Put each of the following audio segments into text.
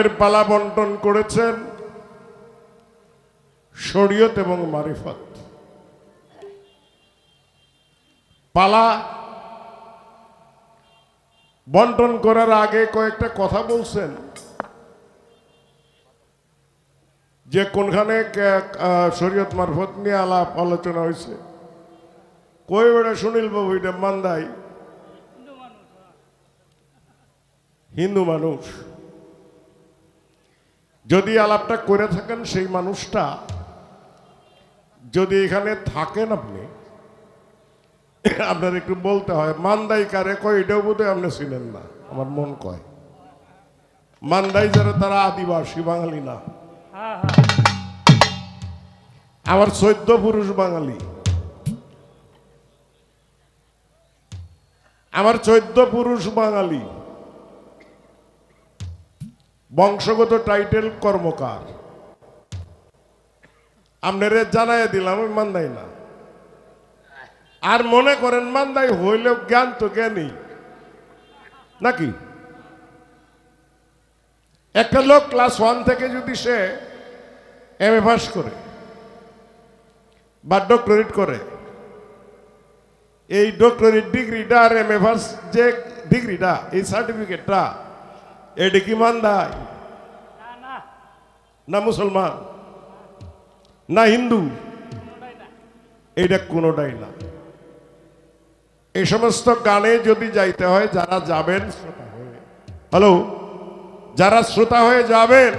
এর পালা বন্টন করেছেন শরীয়ত এবং মারিফত। পালা বন্টন করার আগে কয়েকটা কথা বলছেন। যে কোনখানে শরীয়ত মারফত নিয়ে আলাপ আলোচনা হয়েছে। কই বেড়া সুনীল বাবু, এটা মান্দাই হিন্দু মানুষ। যদি আলাপটা করে থাকেন সেই মানুষটা, যদি এখানে থাকেন আপনি, আপনার একটু বলতে হয়, মান্দাই কারে? কয় এটাও বোধহয় আপনি চিনেন না। আমার মন কয়। মান্দাই যারা, তারা আদিবাসী, বাঙালি না। আমার চৈদ্দ পুরুষ বাঙালি। আমার চৈদ্দ পুরুষ বাঙালি। বংশগত টাইটেল কর্মকার। আপনারে জানাই দিলাম, আমি মান্দাই না। আর মনে করেন মান্দাই হইলেও জ্ঞান তো জ্ঞানী নাকি? একটা লোক ক্লাস ওয়ান থেকে যদি সে এম এ পাস করে, বা ডক্টরেট করে, এই ডক্টরেট ডিগ্রিটা আর এম এ পাস যে ডিগ্রিটা এই সার্টিফিকেটটা এটা কি মান্দাই না মুসলমান না হিন্দু এইটা কোনোটাই না। এই সমস্ত গানে যদি যাইতে হয় যারা যাবেন শ্রোতা হয়ে। হ্যালো? যারা শ্রোতা হয়ে যাবেন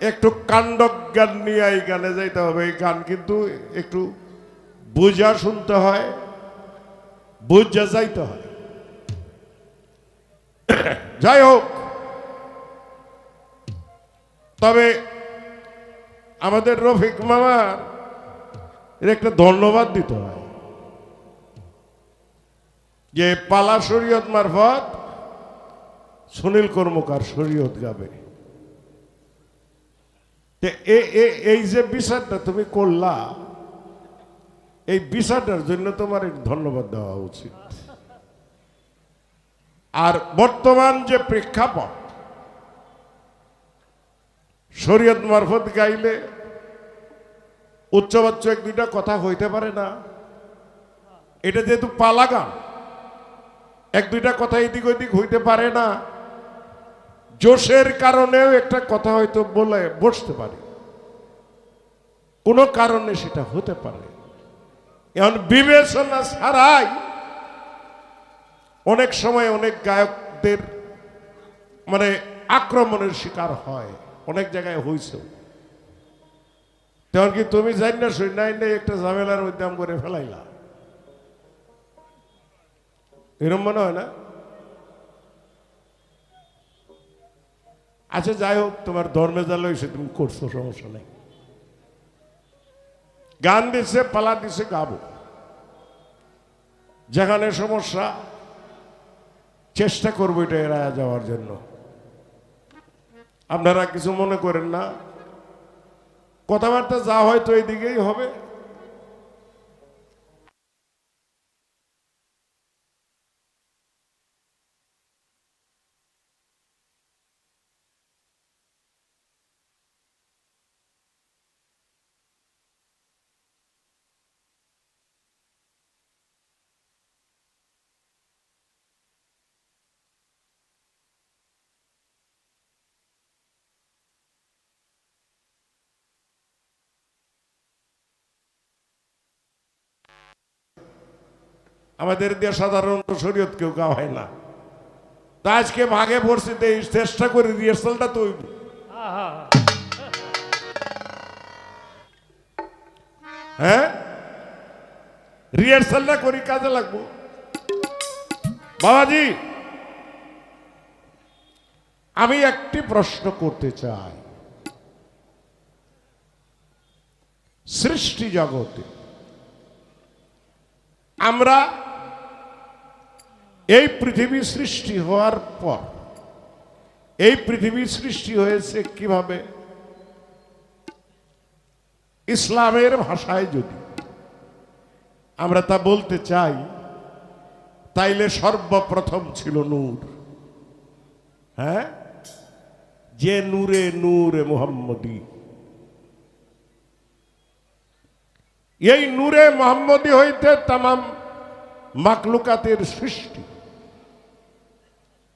একটু কাণ্ডজ্ঞান নিয়ে এই গানে যাইতে হবে। এই গান কিন্তু একটু বুঝা শুনতে হয় বুঝা যাইতে হয়। যাই হোক তবে আমাদের রফিক মামার এর একটা ধন্যবাদ দিতে হয়। যে পালা শরীয়ত মারফত সুনীল কর্মকার শরীয়ত গাবে। এই যে বিচারটা তুমি করলা, এই বিচারটার জন্য তোমার ধন্যবাদ দেওয়া উচিত। আর বর্তমান যে প্রেক্ষাপট শরীয়ত মারফত গাইলে উচ্চবাচ্য এক দুইটা কথা হইতে পারে না। এটা যেহেতু পালা গান এক দুইটা কথা এদিক ওইদিক হইতে পারে না। জোশের কারণেও একটা কথা হয়তো বলে, বসতে পারে। কোনো কারণে সেটা হতে পারে। এখন বিবেচনা ছাড়াই অনেক সময় অনেক গায়কদের মানে আক্রমণের শিকার হয়। অনেক জায়গায় হয়েছে তখন কি তুমি জানি না নাই একটা ঝামেলার উদ্যম করে ফেলাইলা? এরম মনে হয় না? আচ্ছা যাই হোক, তোমার ধর্মে যা লইছে, তুমি করছ, সমস্যা নেই। গান দিছে, পালা দিছে, গাবো। যেখানে সমস্যা, চেষ্টা করব এটা এড়ায় যাওয়ার জন্য। আপনারা কিছু মনে করেন না। কথাবার্তা যা হয়তো এই দিকেই হবে। আমাদের দিয়ে সাধারণত শরীয়ত কেউ গাওয়ায় না। তা আজকে ভাগে পড়ছি, তো এই চেষ্টা করে রিহার্সালটা তো হইব। হ্যাঁ? রিহার্সালটা করি, কাজে লাগবো। বাবাজি, আমি একটি প্রশ্ন করতে চাই। সৃষ্টি জগতে আমরা এই পৃথিবী সৃষ্টি হওয়ার পর, এই পৃথিবী সৃষ্টি হয়েছে কীভাবে? ইসলামের ভাষায় যদি আমরা তা বলতে চাই, তাইলে সর্বপ্রথম ছিল নূর। হ্যাঁ? যে নূরে নূরে মোহাম্মদী। এই নূরে মোহাম্মদী হইতে তামাম মাকলুকাতের সৃষ্টি।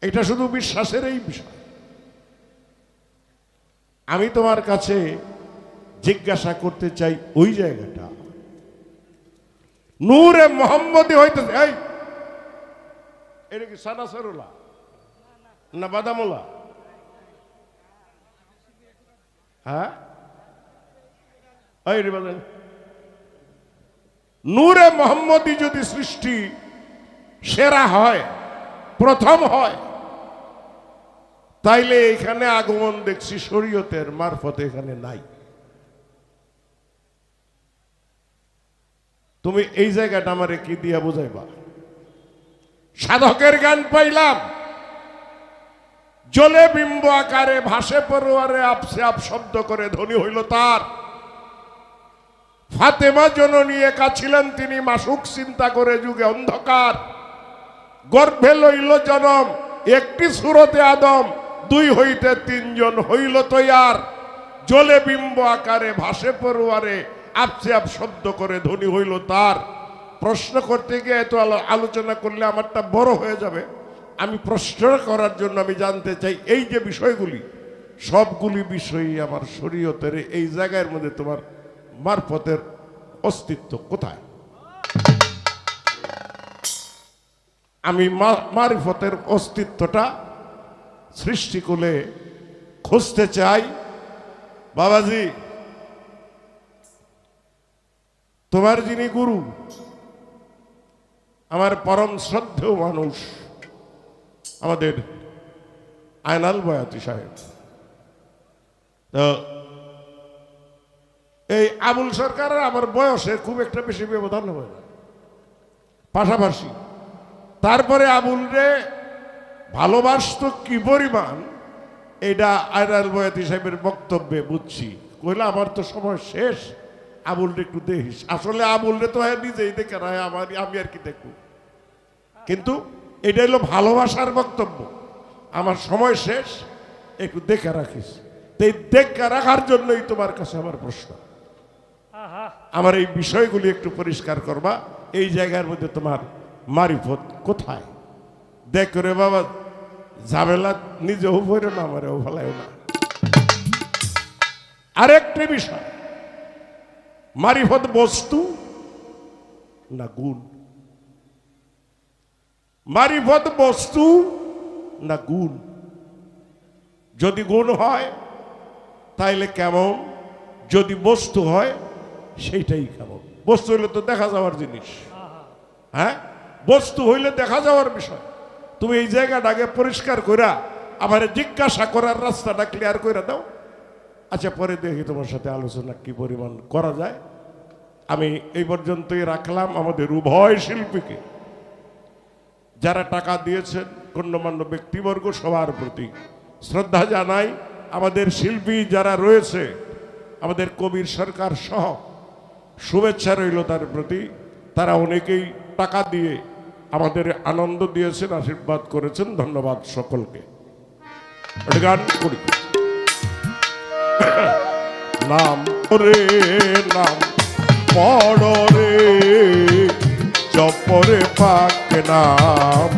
এটা শুধু বিশ্বাসের এই বিষয়। আমি তোমার কাছে জিজ্ঞাসা করতে চাই ওই জায়গাটা। নূরে মোহাম্মদী হইতে এই! এটা কি সাদা সানাসরুল্লাহ না বাদামুল্লাহ হ্যাঁ। নূরে মোহাম্মদী যদি সৃষ্টি সেরা হয়, প্রথম হয় তাইলে এখানে আগমন দেখছি শরীয়তের মারফতে এখানে নাই। তুমি এই জায়গাটা আমারে কি দিয়া বুঝাইবা? সাধকের গান পাইলাম। জলে বিম্ব আকারে ভাসে পড়ুয়ারে আপসে আপ শব্দ করে ধ্বনি হইল তার। ফাতেমা জননী একা ছিলেন তিনি, মাসুক চিন্তা করে যুগে অন্ধকার। গর্ভে লইল জনম, একটি সুরতে আদম দুই হইতে তিনজন হইল তৈয়ার। জলে বিম্ব আকারে, ভাসে পড়ুয়ারে আপসে আপ শব্দ করে ধ্বনি হইল তার। প্রশ্ন করতে গিয়ে এত আলো- আলোচনা করলে আমারটা বড় হয়ে যাবে। আমি প্রশ্ন করার জন্য আমি জানতে চাই, এই যে বিষয়গুলি, সবগুলি বিষয়ই আমার শরীয়তের এই জায়গার মধ্যে তোমার মারফতের অস্তিত্ব কোথায়? আমি মারিফতের অস্তিত্বটা সৃষ্টি করে খুঁজতে চাই। বাবাজি, তোমার যিনি গুরু, আমার পরম শ্রদ্ধেয় মানুষ, আমাদের আয়নাল বয়াতি সাহেব। তো এই আবুল সরকারের আমার বয়সে খুব একটা বেশি ব্যবধান হবে না। পাশাপাশি, তারপরে আবুল রে ভালোবাসত কি পরিমাণ? এটা আয়নাল বয়াতি সাহেবের বক্তব্যে বুঝছি। কইলে আমার তো সময় শেষ। আবুল রে একটু দেখিস। আসলে আবুল রে তো হ্যাঁ নিজেই দেখে না আমার আমি আর কি দেখব? কিন্তু এটা হলো ভালোবাসার বক্তব্য। আমার সময় শেষ একটু দেখে রাখিস। তো এই দেখে রাখার জন্যই তোমার কাছে আমার প্রশ্ন। আমার এই বিষয়গুলি একটু পরিষ্কার করবা। এই জায়গার মধ্যে তোমার মারিফত কোথায়? দেখ রে বাবা, ঝামেলা নিজেও ভরে না আমারেও ভালাইও না। আরেকটি বিষয়, মারিফত বস্তু না গুণ? মারিফত বস্তু না গুণ? যদি গুণ হয়, তাইলে কেমন? যদি বস্তু হয়, সেইটাই কেমন? বস্তু হইলে তো দেখা যাওয়ার জিনিস। হ্যাঁ? বস্তু হইলে দেখা যাওয়ার বিষয়। তুমি এই জায়গাটা আগে পরিষ্কার কইরা আমার জিজ্ঞাসা করার রাস্তাটা ক্লিয়ার করে দাও। আচ্ছা পরে দেখি তোমার সাথে আলোচনা কি পরিমাণ করা যায়। আমি এই পর্যন্তই রাখলাম আমাদের উভয় শিল্পীকে। যারা টাকা দিয়েছেন, গণ্যমান্য ব্যক্তিবর্গ সবার প্রতি শ্রদ্ধা জানাই। আমাদের শিল্পী যারা রয়েছে, আমাদের কবির সরকার সহ, শুভেচ্ছা রইল তার প্রতি। তারা অনেকেই টাকা দিয়ে আমাদের আনন্দ দিয়েছেন, আশীর্বাদ করেছেন, ধন্যবাদ সকলকে। গান করি। নাম রে, নাম পড় রে, জপরে পাক নাম।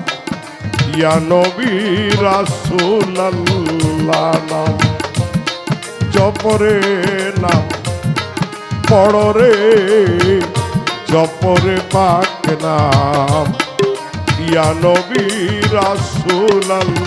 ইয়া নবী রাসূলুল্লাহ নাম। জপরে নাম পড় রে, জপরে পাক নাম। ইয়া নবী রাসূলুল্লাহ।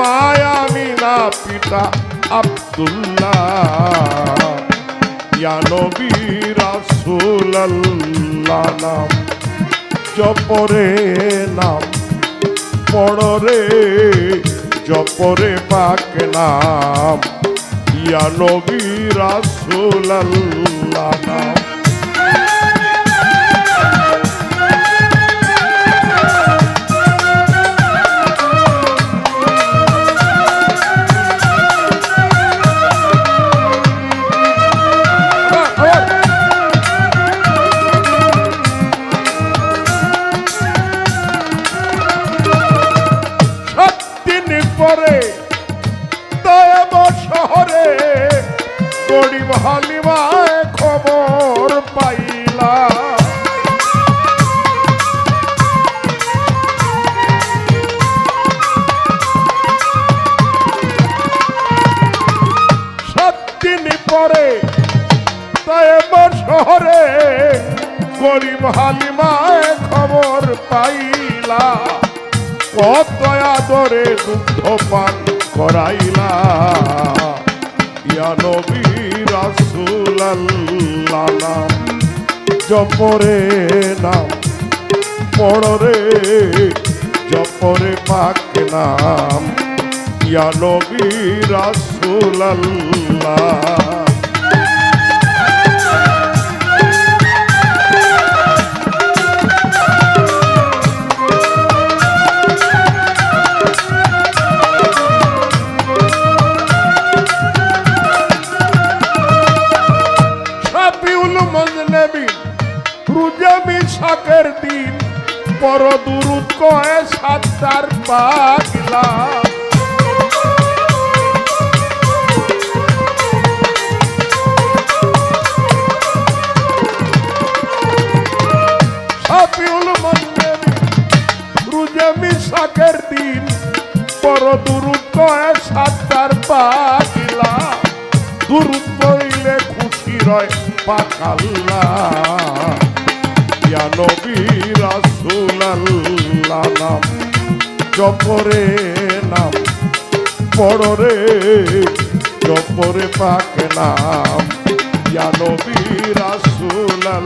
মায়া মিনা পিতা আব্দুল্লাহ। ইয়া নবী রাসূলুল্লাহ নাম। জপরে নাম পড়রে জপরে পাক নাম। ইয়া নবী রাসূলুল্লাহ নাম। হালিমায় খবর পাইলা সাত দিন পরে দয়াব শহরে গরিব হালিমায় খবর পাইলা কত আদরে দুগ্ধ পান করাইলা ইয়া নবী নাম। জপরে নাম পড়রে জপরে পাক নাম। ইয়া নবী পর দুরুদ কয়ে সাতটার পাগলা জপরে নাম পড়রে জপরে পাক নাম। ইয়া নবী রাসূলুল্লাহ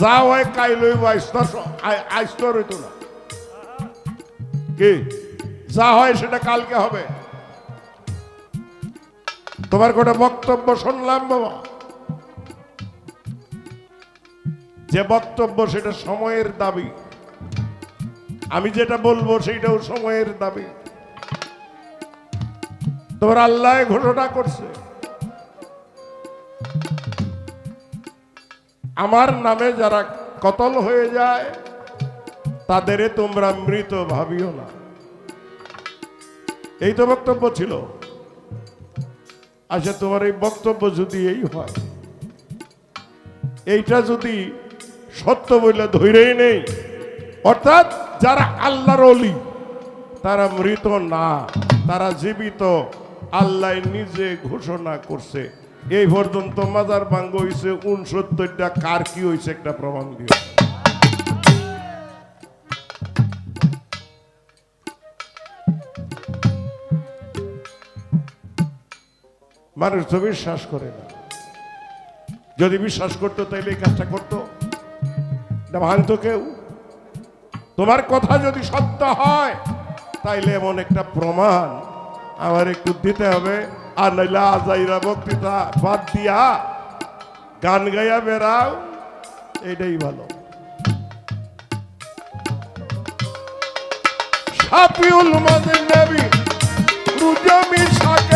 যা হয় কাই লইব আইস্ত রইত না। কি? যা হয় সেটা কালকে হবে। তোমার কোটা বক্তব্য শুনলাম বাবা? যে বক্তব্য সেটা সময়ের দাবি। আমি যেটা বলব সেটাও সময়ের দাবি। তোমার আল্লাহ ঘোষণা করছে। আমার নামে যারা কতল হয়ে যায় তাদের তোমরা মৃত ভাবিও না। এই তো বক্তব্য ছিল। আচ্ছা তোমার এই বক্তব্য যদি এই হয়, এইটা যদি সত্য বলে ধৈরেই নেই, অর্থাৎ যারা আল্লাহর অলি, তারা মৃত না, তারা জীবিত, আল্লাহ নিজে ঘোষণা করছে। এই পর্যন্ত মাজার ভাঙ্গ হয়েছে উনসত্তরটা কার কি হয়েছে একটা প্রমাণ দিও। মানুষ তো বিশ্বাস করে না। যদি বিশ্বাস করতো, তাইলে এই কাজটা করতো। এটা ভাঙতো কেউ। তোমার কথা যদি সত্য হয়, তাইলে এমন একটা প্রমাণ আমার একটু দিতে হবে। আর নাইলে আজাইরা বক্তৃতা বাদ দিয়া গান গাইয়া বেড়াও, এটাই ভালো। সাপিউল মদিন নবী রুজমি শাকের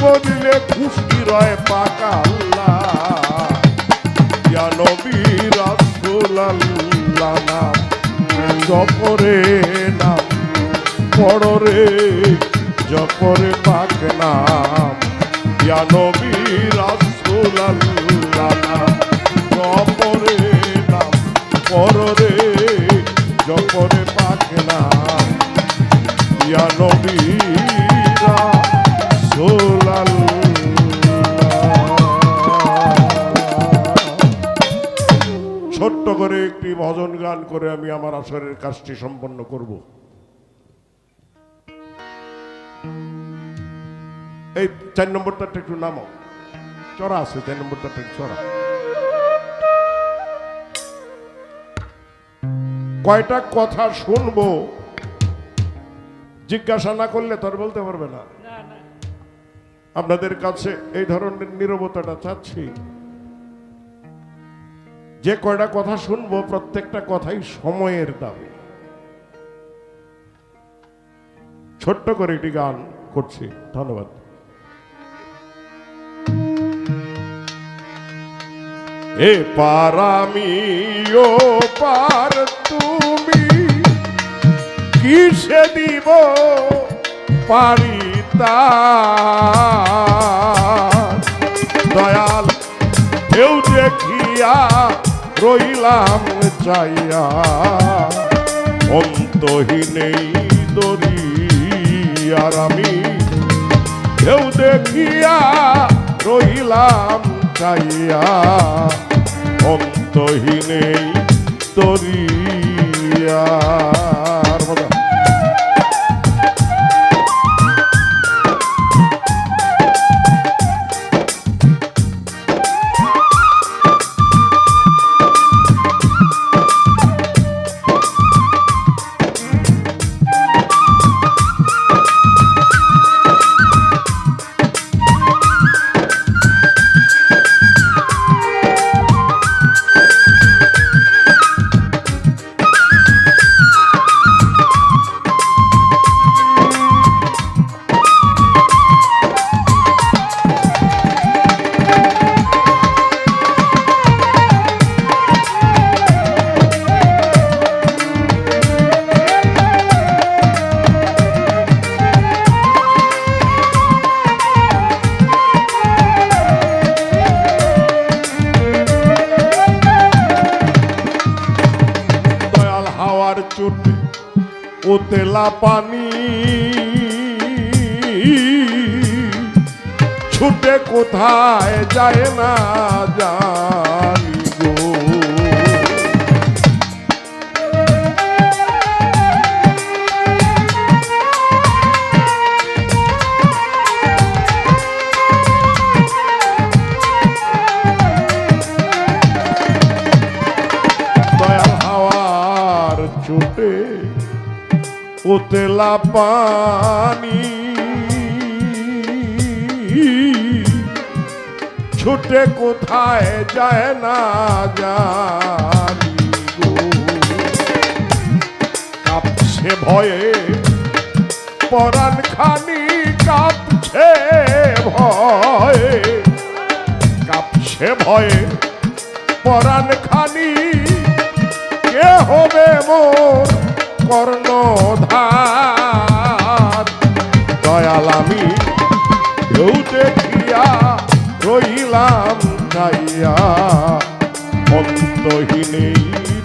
বলিলে খুশি রয় পাকা আল্লাহ। নবী রাসূল আল্লাহ নাম জপরে নাম, পড়রে জপরে পাক নাম। ইয়া নবী রাসূল আল্লাহ নাম জপরে নাম, পড়রে জপরে পাক নাম। ইয়া করে একটি ভজন গান করে আমি আমার আসরের কাজটি সম্পন্ন করব। এই চার নম্বরটা একটু নামাও চড়া আছে চার নম্বরটা একটু চড়া। কয়টা কথা শুনব জিজ্ঞাসা না করলে তোর বলতে পারবে না। আপনাদের কাছে এই ধরনের নিরবতাটা চাচ্ছি। যে কয়টা কথা শুনব, প্রত্যেকটা কথাই সময়ের দাবি ছোট্ট করে একটি গান করছি। ধন্যবাদ। এ পারামি ও পার তুমি, কিসে দিব পারি দেখিয়া রইলাম চাইয়া। অন্তহীনেই দরি আর আমি কেউ দেখিয়া রইলাম চাইয়া। অন্তহীনেই তরিয়ার পানি ছুটে কোথায় যায় না জানি গো। দয়াল হাওয়ার চোটে উতলা পানি। ছুটে কোথায় যায় না জানি গো। কাঁপছে ভয়ে পরাণ খানি কাঁপছে ভয়ে। কাঁপছে ভয়ে পরাণ খানি কে হবে মোর কর্ণধার দয়াল আমি ঢেউ দেখিয়া রইলাম চাইয়া অন্তহীনেই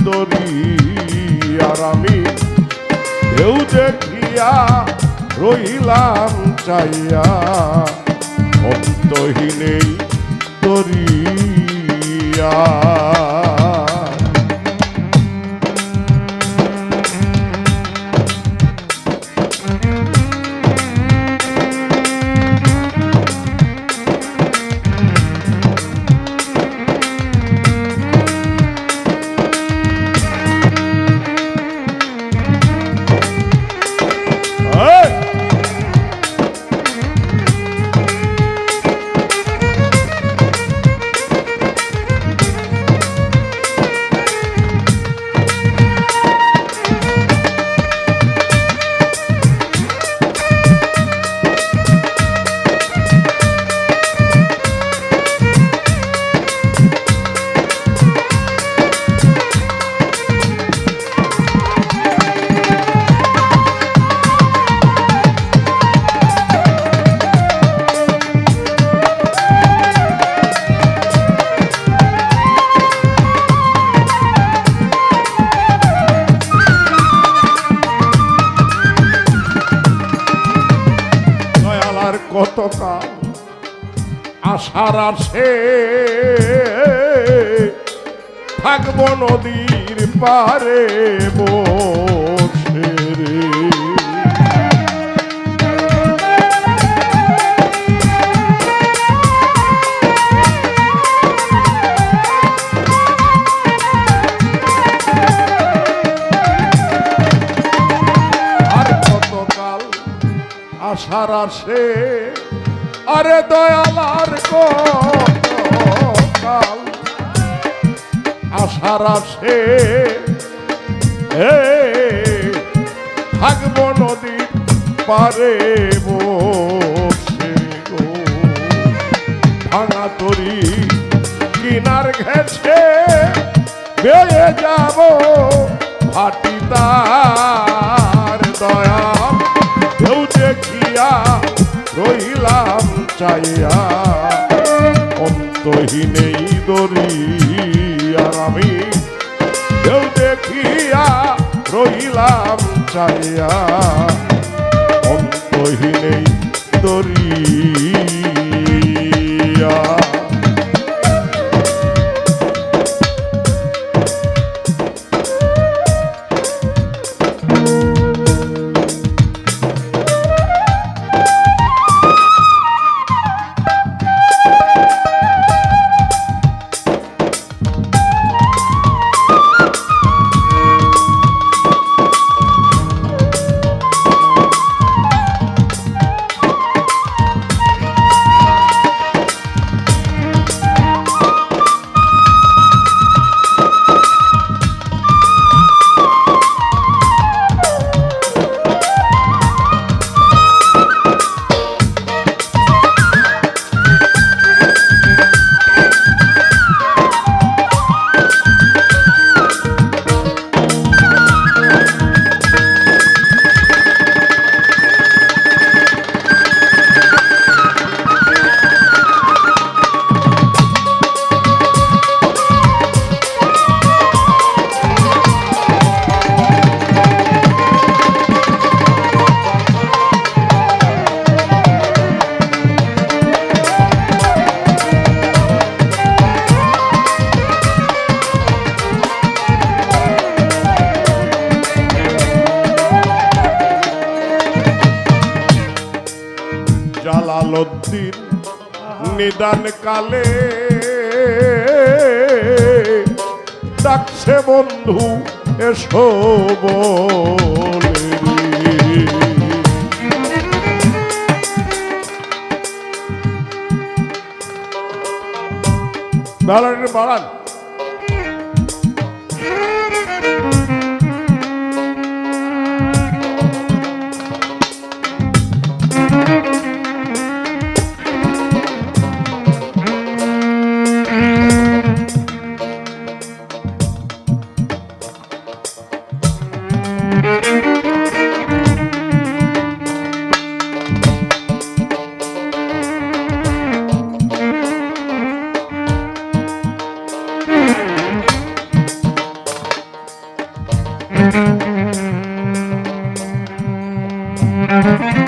দরি। আর আমি ঢেউ দেখিয়া রইলাম চাইয়া অন্তহীনেই দরিয়া আসে থাকব নদীর পারে বসে আর কতকাল আশার আসে আরে দয়াল আর কতকাল আশার আসে। থাকব নদীর পারে ভাঙা তরি কিনার ঘেছে বেয়ে যাব, ভাটি তার দয়া। কেউ দেখিয়া রহিলাম চাইয়া অন্তহীনেই দরি আর আমি কেউ দেখিয়া রহিলাম চাইয়া অন্তহীনেই দরিয়া ডাকছে বন্ধু এসো বলে রে। বাড়ান Música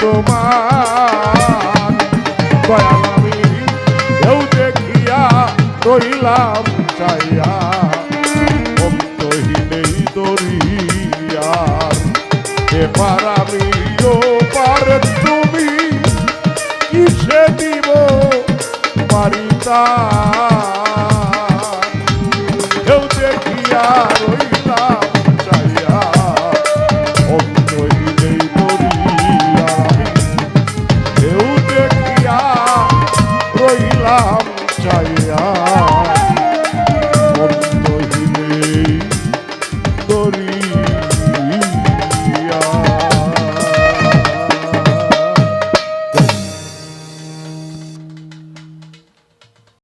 তোমার দয়াল আমি ঢেউ দেখিয়া রইলাম চাইয়া এবার আমি তুমি কিসে দিব